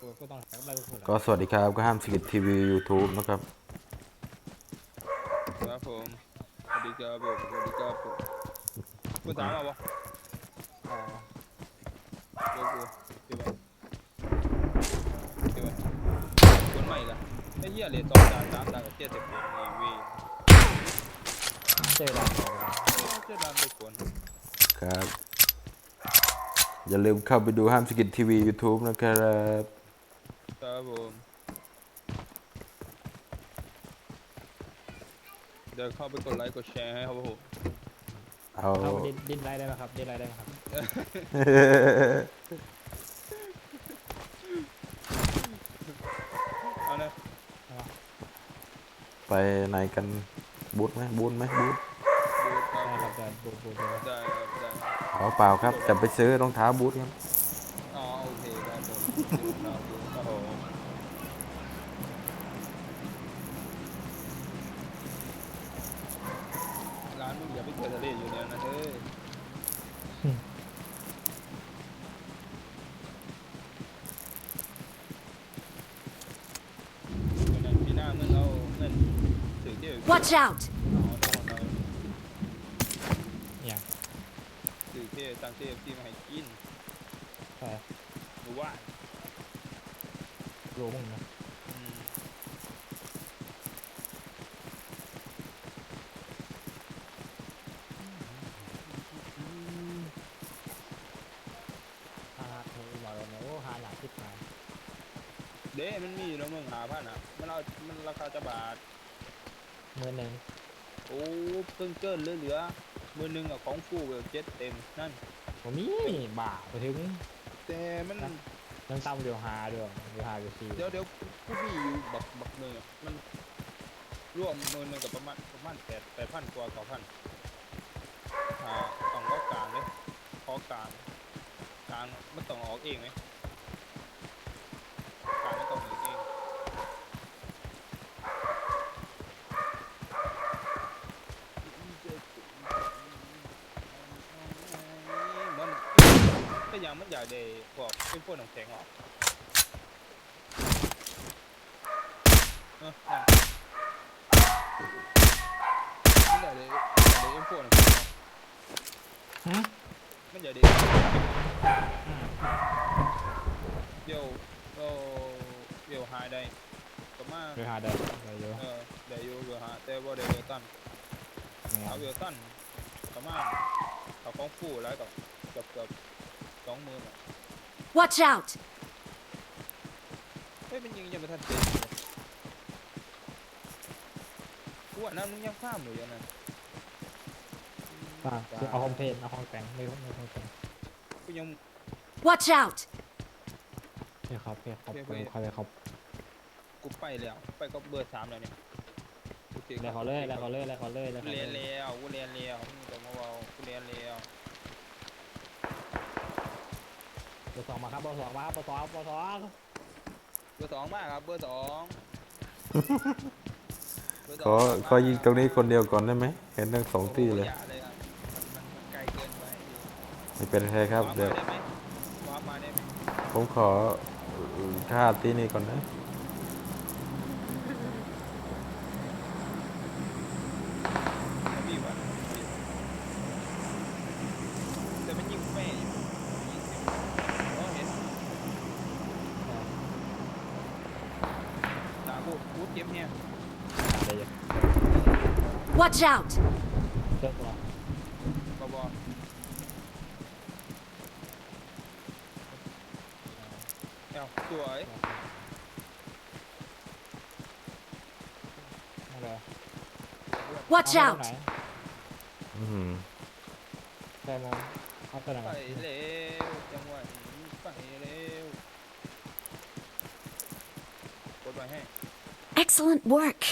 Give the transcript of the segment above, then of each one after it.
กูก็ต้องแท็กได้ทุกคนก็สวัสดีครับ ก็ห้ามสกิททีวียูทูบนะครับครับผมสวัสดีครับผมสวัสดีครับผมคุณถามมาบ่อ๋อเดี๋ยวกูเดี๋ยวเดี๋ยวคนใหม่ละไอ้เหี้ยเหรียญสองจานสามจานกับเจ็ดสิบเหรียญนี่เวีเจอแล้วเจ็ดจานไปคนครับ อย่าลืมเข้าไปดูห้ามสกิททีวียูทูบนะครับครับผมเดี๋ยวเข้าไปกดไลค์กดแชร์ให้ครับผมเอาเอาดิ้นดิ้นไล่ได้ไหมครับดิ้นไล่ได้ไหมครับ เอานะไปไหนกันบูธไหมบูธไหมบูธดูคได้รับครับได้บูบูบู ได้ครับได้ อ๋อเปล่าครับจะไปซื้อรองเท้าบูธครับอ๋อโอเคครับผมครับผมครับผมร้านมึงอย่าไปเปิดทะเลอยู่เนี่ยนะเฮ้ยวันนั้นพี่หน้าเมื่อเราเงินถือเที่ยว Watch out! อ๋อต้องเรา อย่าง ถือเที่ยวตั้งเที่ยวที่มาให้กินใช่หรือว่ารู้มึงนะอืมฮาเธอมาแล้วนะโอ้ฮาหนักทิพมาเด้มันมีอยู่แล้วมึงหาพันอะมันเอามันราคาจะบาทเมื่อหนึ่งโอ้เพิ่งเกินเหลือเหลือมือหนึ่งอะของฟูเวลเจ็ดเต็มนั่น ผมมีบ่าไปถึงแต่มันน้ำตั้มเดียวฮาด้วยเดียวฮาเดียวซีเดี๋ยวเดี๋ยวผู้พี่อยู่บักบักหนึ่งอะมันรวมมือหนึ่งกับประมาณประมาณแปดแปดพันกว่าเก้าพันอ่าต้องก็กลางเลยขอกลางกลางมันต้องออกเองไหมกลางไม่ต้องออกเองมัน ก็ยังมันอยากได้พวกเป็นพวกน้ำแข็งออกเออนั่นมันอยากได้อยากได้เป็นพวกน้ำแข็งออกฮะมันอย่าดีอืมเดี๋ยวเออเดี๋ยวหายได้ประมาณเดียวฮาได้ได้เยอะเออเดี๋ยวอยู่เดี๋ยวหาแต่ว่าเดี๋ยวเวลตันเนี่ยเอาเวลตันประมาณเขาของฟูแล้วก็เกือบเกือบ สองหมื่นอะ Watch out! เฮ้ยมันยิงยังไม่ทันเสร็จเลยกูว่านั้นมึงยังข้ามอยู่อย่างนั้นป่ะคือเอาคอมเพลนเอาคอมแต่งไม่ไม่คอมแต่งกูยัง Watch out! เนี่ยครับเนี่ยครับโอเคเป็นใครเลยครับกูไปแล้ว ไปก็เบอร์สามแล้วเนี่ยกูสิแล้วเขาเลยแล้วเขาเลยแล้วเขาเลยแล้วกูเขาเรียนเลยแล้วกูเรียนแล้วมึงต้องมาเว่ากูเรียนแล้ว เบ อร์สองมาครับเบอร์สองมาครับเบอร์สองเบอร์สองเบอร์สองมากครับเบอร์สองเบร์สขอมากขอยิงตรงนี้คนเดียวก่อนได้ไหมเห็นทั้งสองที่เลย โโหอาเลยครับมันมันมันไกลเกินไปไม่เป็นไรครับวาร์ปเดี๋ยวมาได้ไหมวาร์ปมาได้ไหมผมขอค่าที่นี่ก่อนนะ แล้วพี่วะแต่มันยิงแม่อยู่ยิงเสียงอ๋อเห็นตากูกูเจ็บเนี่ย ได้เยอะ Watch out! เจ้าตัวบอบอเอ้าสวยนั่นเลย Watch เอา out! ไปไหนอืมได้มองเอาไปไหนไปเร็วจังหวะนี้ไปเร็วกดไว้ให้ Excellent work!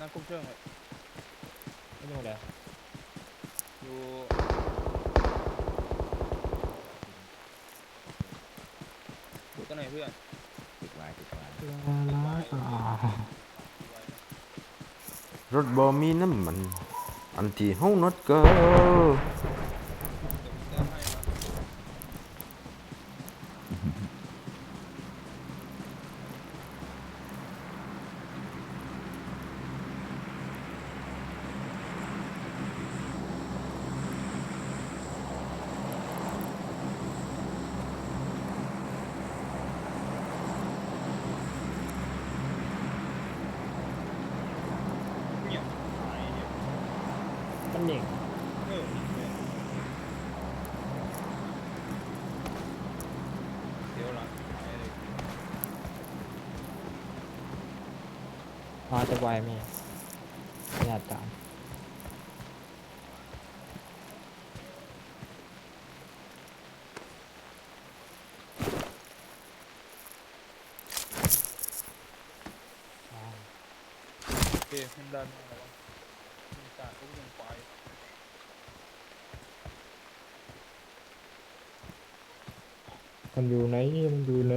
นั่งคุ้มเครื่องเลยไม่รู้เลยอยู่อยู่ตัวไหนเพื่อนรถบอมีน้ำมัน อันที่ห้องนดก็เดี๋ย นี่พอจะไวไหมขนากจามโอเคมันดันา มันอยู่ไหน มันอยู่ไหน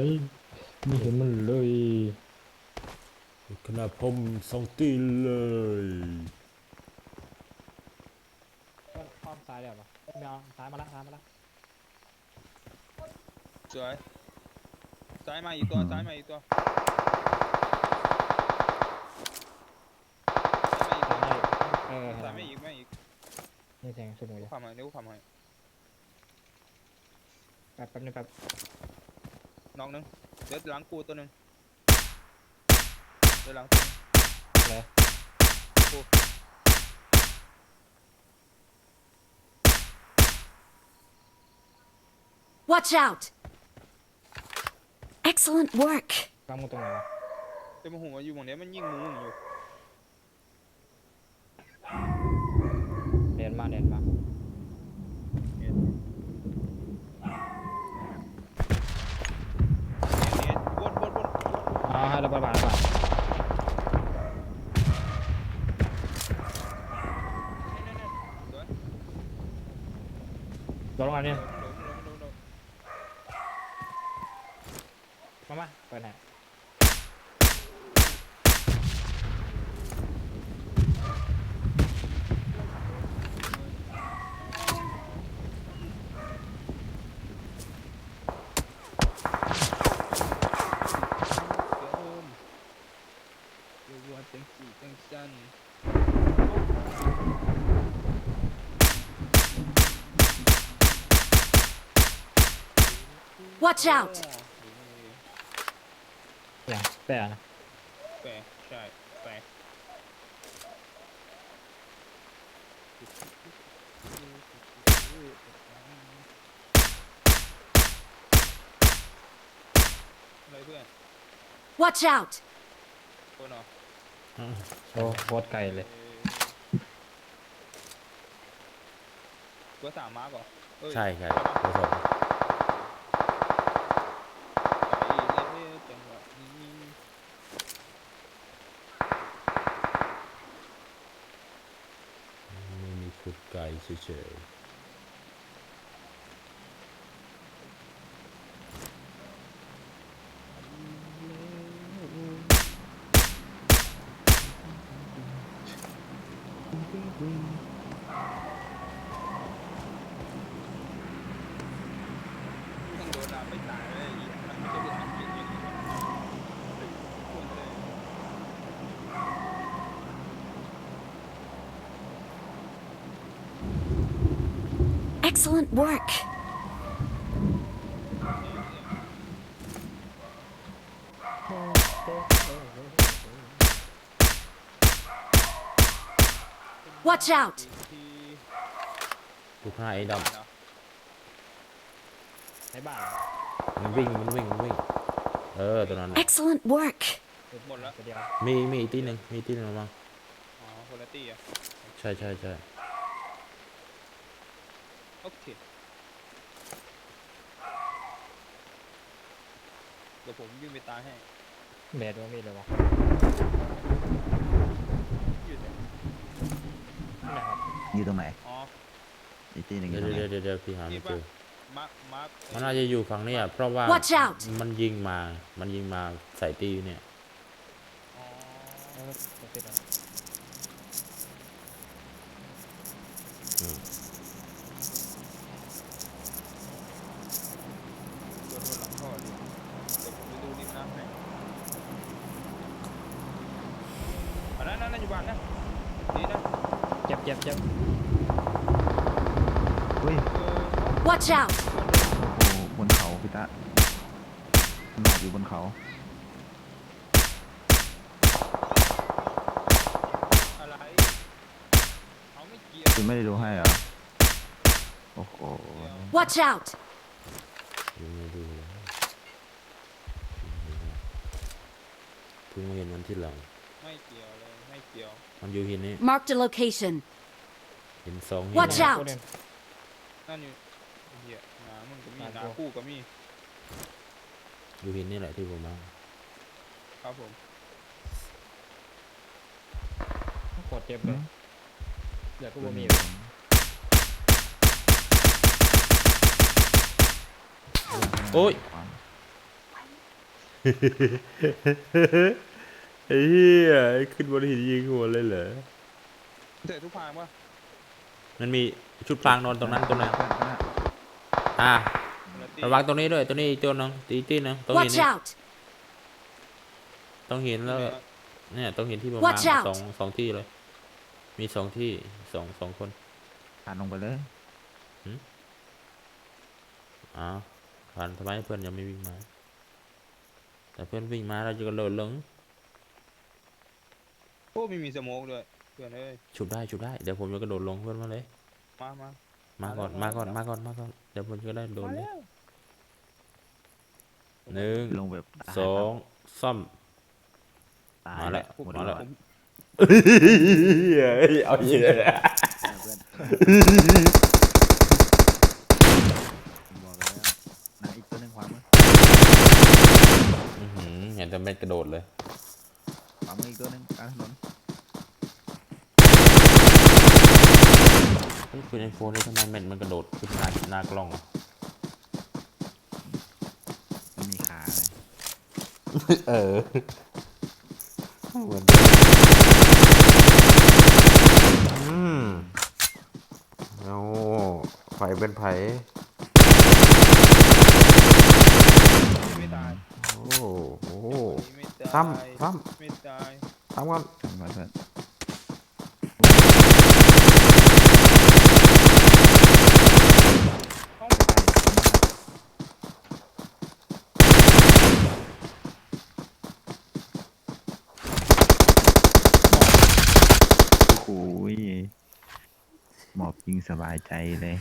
ไม่เห็นมันเลยขนาดผมสองตีนเลยก็อ้อมซ้ายเดี๋ยวปะไม่เอาซ้ายมาละซ้ายมาละสวยซ้ายมาอีกตัวซ้ายมาอีกตัวซ้ายมาอีกตัวเออซ้ายมาอีกไม่อีกนี่เสียงสุดเลยความหมายนิ้วความหมาย แป๊บแป๊บนึงแป๊บน้องนึงเดี๋ยวหลังกูตัวหนึงเดี๋ยวหลังตัวหนึ่งเลยกู Watch out! Excellent work. กล้ามมึงตรงไหนวะเดี๋ยวมาหัวอยู่หมองเนี้ยมันยิงหมูอยู่ เรียนมาเรียนมา เห็นเห็นบนบนบน อ๋อให้เราไปผ่านผ่าลงมาเนี่ย โดนโดนโดนโดนโดน มามาเปิดไหน เดี๋ยวว่าจังสี่จังสัน Watch out! อย่างแต่นะแปลใช่แปลอะไรเพื่อน Watch out! คนเหรอโอ้โคตรไกลเลยเบอร์สามมาร์กเหรอเอ้ยใช่ใช่ปะผสม ไปเลยจังหวะนี้ ไม่มี ขุดไก่เฉยๆ ต้องโดนน้ำไปตายเลยไอ้เหี้ยมันไม่ใช่เรื่องจริงอย่างนี้ควรเลย Excellent work. Watch out! ที่ทุกห้าไอ้ดบ้านเหรอในบ้านำมันวิ่งมันวิ่งมันวิ่ง เออตัวนั้นน่ะ Excellent work. หมดแล้ว ตัวเดียว มีมีอีกที่หนึ่งมีอีกที่หนึ่งมั้งอ๋อคนละตี้อะ ใช่ใช่ใช่ โอเคเดี๋ยวผมวิ่งไปตายให้เบสว่ามีเลยวะอยู่ไหนที่ไหนครับอยู่ตรงไหนอ๋อ อีกที่หนึ่งอเดี๋ยยู่วตรงไหนเดี๋ยวเดี๋ยวพี่หาไม่เจอมาร์คมาร์คมันน่าจะอยู่ฝั่งเนี้อะเพราะว่า Watch out มันยิงมา มันยิงมาใส่ตีเนี่ย อ๋อเออตัวติดอะอืม โดนโดนหลังท่ออยู่เดี๋ยวผมไปดูริมน้ำให้อันนั้นนั่นนั่นอยู่บ้านนะดีนะ เจ็บเจ็บเจ็บเฮ้ยเออ Watch out! โอ้โหบนเขาพี่ตะมันหมอบอยู่บนเขา อะไรเขาไม่เกี่ยวคุณไม่ได้ดูให้เหรอ โอ้โห Watch out! ยังไม่ดูเลยเพิ่งมาเห็นมันที่หลังไม่ไม่เกี่ยวเลย ไม่เกี่ยว มันอยู่หินนี่ Marked a location. หินสองหิน Watch นะ out ตัวเด่นนั่นอยู่เหี้ยหนามึงก็มีหนาหนาตัวคู่ก็มีอยู่หินนี่แหละที่ผมมาครับผมกดเจ็บเลยอยากก็บ่มีโอ้ยไอ้เหี้ยขึ้นบนหินยิงหัวเลยเหรอเตะทุกพางปะ มันมีชุดพรางนอนตรงนั้นตัวหนึงเพื่อนนะอ่าแล้วตีระวังตรงนี้ด้วยตัวนี้อีกตัวหนึงตีตีหนึงตรงหิน Watch นี่ out! ตรงหินแล้วเนี่ยตรงหินที่ผม Watch มา out สองสองที่เลย มีสองที่สองสองคนผ่านลงไปเลยอ้าวผ่านทำไมเพื่อนยังไม่วิ่งมา แต่เพื่อนวิ่งมาเราจะกระโดดลงโอ้ไม่มีสโมกด้วยเพื่อนเอ้ยฉุดได้ฉุดได้เดี๋ยวผมจะกระโดดลงเพื่อนมาเลย มามา มาก่อนมามาแล้วก่อนมามาแล้วก่อนมาก่อนเดี๋ยวผมจะได้โดดมาเลยแล้วหนึ่งลงแบบตายสองซ่อมตายมาแล้วหมดมาแล้วหอดเอาเยอะ เพื่อนผมบอกแล้วนะอีกตัวหนึงขวามือ อื้อหือเห็นแต่ไม่กระโดดเลย ขวามืออีกตัวหนึงกลางถนน เฮ้ยปืนไอโฟนนี่ทำไมแมนมันกระโดดขึ้นหน้าหน้ากล้องอะมันมีขาเลยเออเหมือนอืมโอ้ไฟเป็นไผไม่ตายโอ้โหไม่ตายซ้ำซ้ไม่ตายทำก่อน ทำมาเพื่อนโอ้โหหมอบ ยิงสบายใจเลย